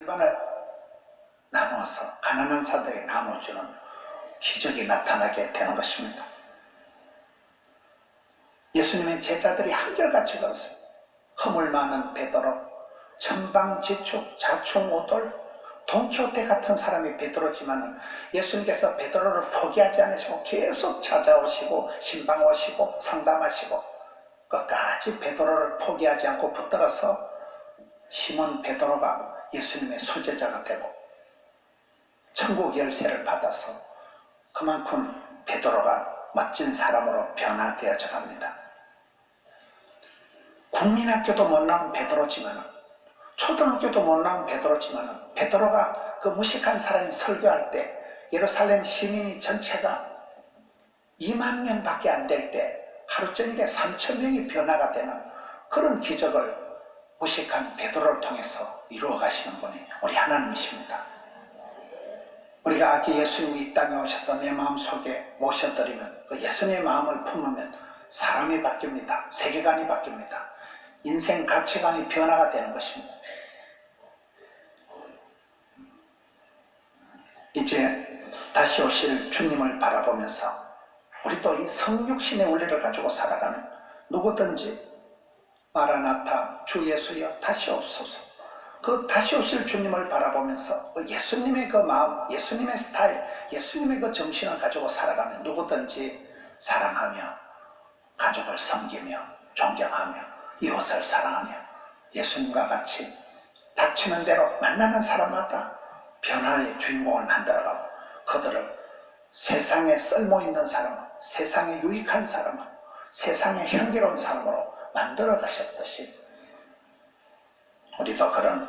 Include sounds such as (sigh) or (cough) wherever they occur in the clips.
일반을 나누어서 가난한 사람들에게 나눠주는 기적이 나타나게 되는 것입니다. 예수님의 제자들이 한결같이 걸었어요. 허물 많은 베드로, 천방지축, 자충우돌, 돈키호테 같은 사람이 베드로지만 예수님께서 베드로를 포기하지 않으시고 계속 찾아오시고 신방 오시고 상담하시고 끝까지 베드로를 포기하지 않고 붙들어서 시몬 베드로가 예수님의 수제자가 되고 천국 열쇠를 받아서 그만큼 베드로가 멋진 사람으로 변화되어져 갑니다. 국민학교도 못 나온 베드로지만 초등학교도 못 나온 베드로지만 베드로가 그 무식한 사람이 설교할 때 예루살렘 시민이 전체가 2만 명밖에 안 될 때 하루 저녁에 3천 명이 변화가 되는 그런 기적을 무식한 베드로를 통해서 이루어 가시는 분이 우리 하나님이십니다. 우리가 아기 예수님이 이 땅에 오셔서 내 마음 속에 모셔드리면 그 예수님의 마음을 품으면 사람이 바뀝니다. 세계관이 바뀝니다. 인생 가치관이 변화가 되는 것입니다. 이제 다시 오실 주님을 바라보면서 우리도 이 성육신의 원리를 가지고 살아가는 누구든지 마라나타 주 예수여 다시 옵소서. 그 다시 오실 주님을 바라보면서 그 예수님의 그 마음 예수님의 스타일 예수님의 그 정신을 가지고 살아가는 누구든지 사랑하며 가족을 섬기며 존경하며 이웃을 사랑하며 예수님과 같이 닥치는 대로 만나는 사람마다 변화의 주인공을 만들어가고 그들을 세상에 쓸모있는 사람, 세상에 유익한 사람, 세상에 향기로운 사람으로 만들어 가셨듯이 우리도 그런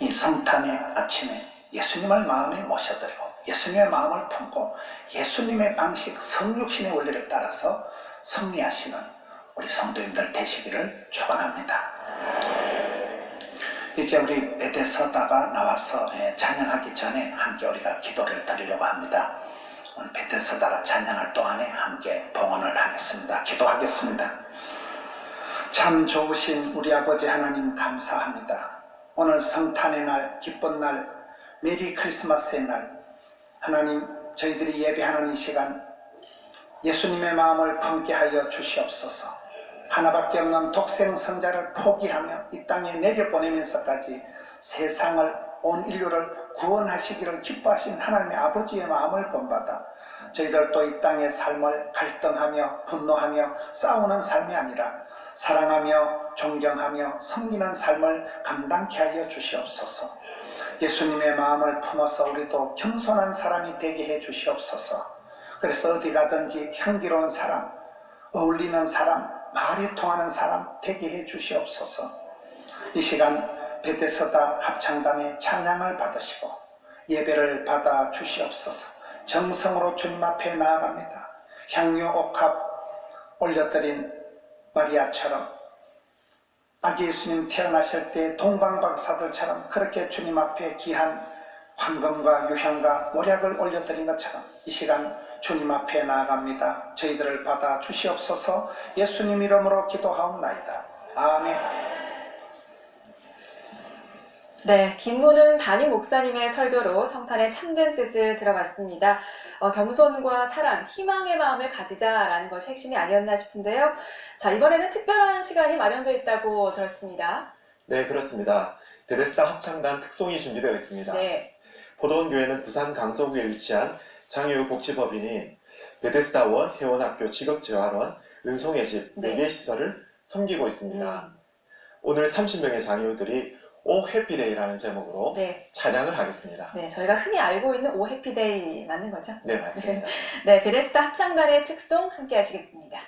이 성탄의 아침에 예수님을 마음에 모셔드리고 예수님의 마음을 품고 예수님의 방식 성육신의 원리를 따라서 승리하시는 우리 성도님들 되시기를 축원합니다. 이제 우리 베데서다가 나와서 예, 찬양하기 전에 함께 우리가 기도를 드리려고 합니다. 베데서다가 찬양할 동안에 함께 봉헌을 하겠습니다. 기도하겠습니다. 참 좋으신 우리 아버지 하나님 감사합니다. 오늘 성탄의 날, 기쁜 날, 메리 크리스마스의 날, 하나님 저희들이 예배하는 이 시간 예수님의 마음을 품게 하여 주시옵소서. 하나밖에 없는 독생 성자를 포기하며 이 땅에 내려보내면서까지 세상을 온 인류를 구원하시기를 기뻐하신 하나님의 아버지의 마음을 본받아 저희들도 이 땅의 삶을 갈등하며 분노하며 싸우는 삶이 아니라 사랑하며 존경하며 섬기는 삶을 감당케 하여 주시옵소서. 예수님의 마음을 품어서 우리도 겸손한 사람이 되게 해 주시옵소서. 그래서 어디 가든지 향기로운 사람, 어울리는 사람, 말이 통하는 사람 되게 해 주시옵소서. 이 시간 베데스다 합창단의 찬양을 받으시고 예배를 받아 주시옵소서. 정성으로 주님 앞에 나아갑니다. 향유 옥합 올려드린 마리아처럼 아기 예수님 태어나실 때 동방박사들처럼 그렇게 주님 앞에 귀한 황금과 유향과 모략을 올려드린 것처럼 이 시간 주님 앞에 나아갑니다. 저희들을 받아 주시옵소서 예수님 이름으로 기도하옵나이다. 아멘. 네, 김문은 담임 목사님의 설교로 성탄의 참된 뜻을 들어봤습니다. 어, 겸손과 사랑, 희망의 마음을 가지자라는 것이 핵심이 아니었나 싶은데요. 자, 이번에는 특별한 시간이 마련되어 있다고 들었습니다. 네, 그렇습니다. 베데스다 합창단 특송이 준비되어 있습니다. 네, 보도원 교회는 부산 강서구에 위치한 장애우 복지법인이 베데스다원 회원학교 직업재활원 은송의 집 네. 4개 시설을 섬기고 있습니다. 음, 오늘 30명의 장애우들이 오 해피데이라는 제목으로 네, 찬양을 하겠습니다. 네, 저희가 흔히 알고 있는 오 해피데이 맞는 거죠? 네, 맞습니다. (laughs) 네, 베레스타 합창단의 특송 함께 하시겠습니다.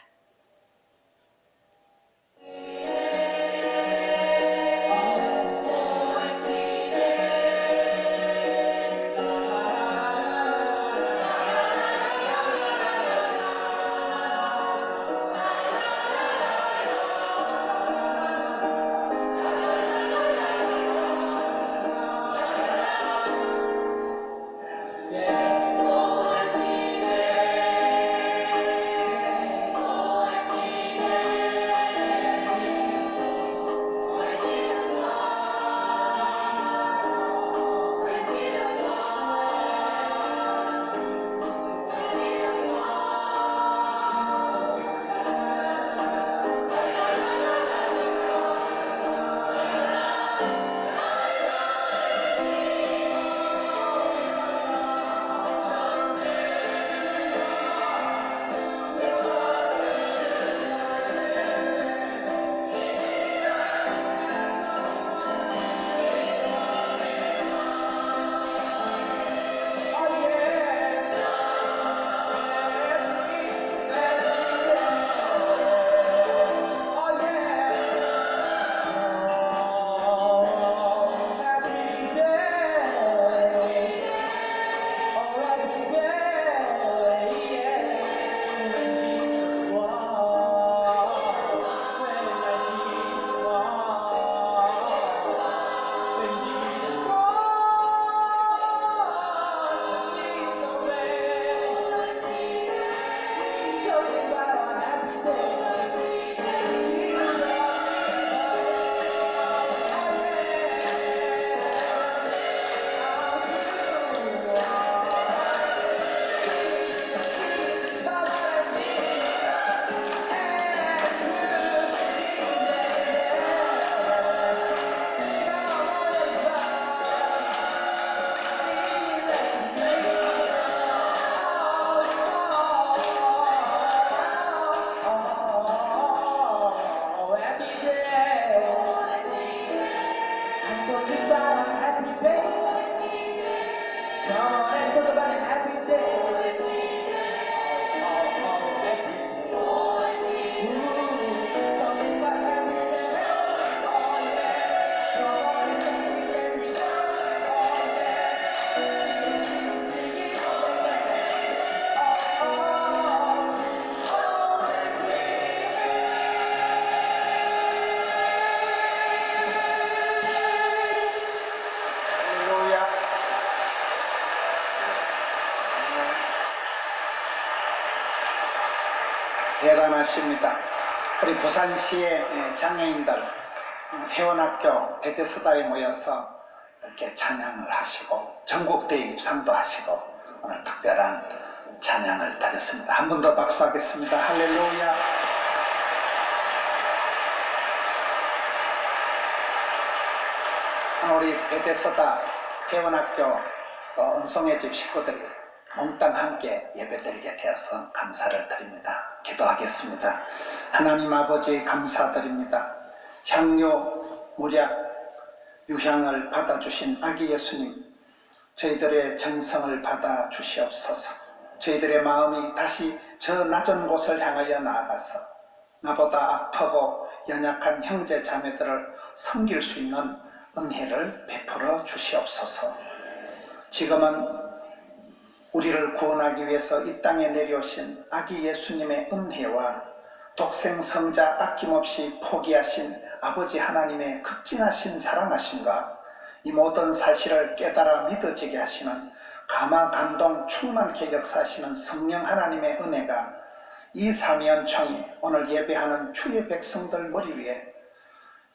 대단하십니다. 우리 부산시의 장애인들 어, 회원학교 베데스다에 모여서 이렇게 찬양을 하시고 전국대회 입상도 하시고 오늘 특별한 찬양을 드렸습니다. 한 번 더 박수하겠습니다. 할렐루야. 우리 베데스다 회원학교 또 은송의 집 식구들이 몽땅 함께 예배드리게 되어서 감사를 드립니다. 기도하겠습니다. 하나님 아버지 감사드립니다. 향료, 무약, 유향을 받아주신 아기 예수님, 저희들의 정성을 받아 주시옵소서. 저희들의 마음이 다시 저 낮은 곳을 향하여 나아가서 나보다 아프고 연약한 형제 자매들을 섬길 수 있는 은혜를 베풀어 주시옵소서. 지금은 우리를 구원하기 위해서 이 땅에 내려오신 아기 예수님의 은혜와 독생 성자 아낌없이 포기하신 아버지 하나님의 극진하신 사랑하심과 이 모든 사실을 깨달아 믿어지게 하시는 감화 감동 충만케 역사하시는 성령 하나님의 은혜가 이 사면총이 오늘 예배하는 주의 백성들 머리 위에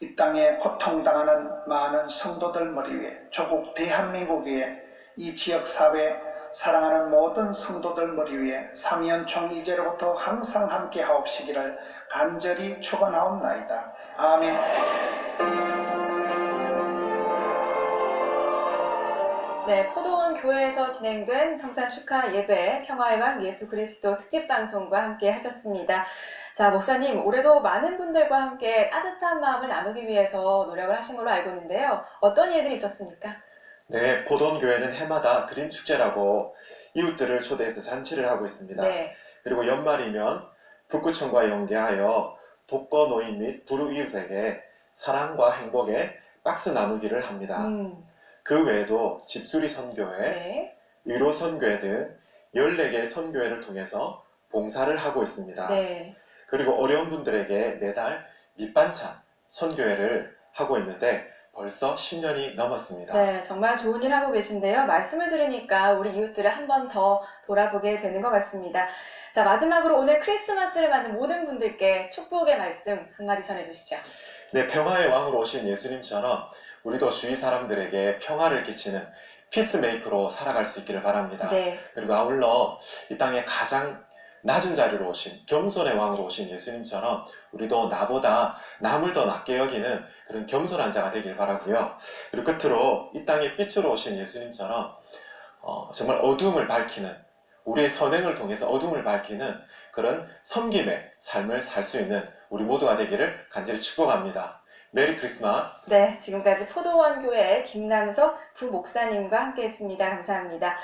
이 땅에 고통당하는 많은 성도들 머리 위에 조국 대한민국 위에 이 지역 사회 사랑하는 모든 성도들 머리 위에 사면총 이제로부터 항상 함께 하옵시기를 간절히 축원하옵나이다. 아멘. 네, 포도원 교회에서 진행된 성탄 축하 예배 평화의 왕 예수 그리스도 특집 방송과 함께 하셨습니다. 자, 목사님, 올해도 많은 분들과 함께 따뜻한 마음을 나누기 위해서 노력을 하신 걸로 알고 있는데요. 어떤 일들이 있었습니까? 네, 포돈 교회는 해마다 그림 축제라고 이웃들을 초대해서 잔치를 하고 있습니다. 네, 그리고 연말이면 북구청과 연계하여 독거 노인 및 불우 이웃에게 사랑과 행복의 박스 나누기를 합니다. 음, 그 외에도 집수리 선교회, 네, 위로 선교회 등 14개의 선교회를 통해서 봉사를 하고 있습니다. 네, 그리고 어려운 분들에게 매달 밑반찬 선교회를 하고 있는데 벌써 10년이 넘었습니다. 네, 정말 좋은 일 하고 계신데요. 말씀을 들으니까 우리 이웃들을 한 번 더 돌아보게 되는 것 같습니다. 자, 마지막으로 오늘 크리스마스를 맞는 모든 분들께 축복의 말씀 한마디 전해주시죠. 네, 평화의 왕으로 오신 예수님처럼 우리도 주위 사람들에게 평화를 끼치는 피스메이커로 살아갈 수 있기를 바랍니다. 네, 그리고 아울러 이 땅에 가장 낮은 자리로 오신 겸손의 왕으로 오신 예수님처럼 우리도 나보다 남을 더 낮게 여기는 그런 겸손한 자가 되길 바라고요. 그리고 끝으로 이 땅에 빛으로 오신 예수님처럼 어, 정말 어둠을 밝히는 우리의 선행을 통해서 어둠을 밝히는 그런 섬김의 삶을 살 수 있는 우리 모두가 되기를 간절히 축복합니다. 메리 크리스마스. 네, 지금까지 포도원 교회 김남석 부 목사님과 함께했습니다. 감사합니다.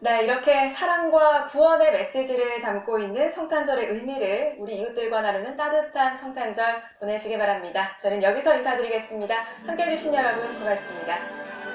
네, 이렇게 사랑과 구원의 메시지를 담고 있는 성탄절의 의미를 우리 이웃들과 나누는 따뜻한 성탄절 보내시기 바랍니다. 저는 여기서 인사드리겠습니다. 함께 해주신 여러분 고맙습니다.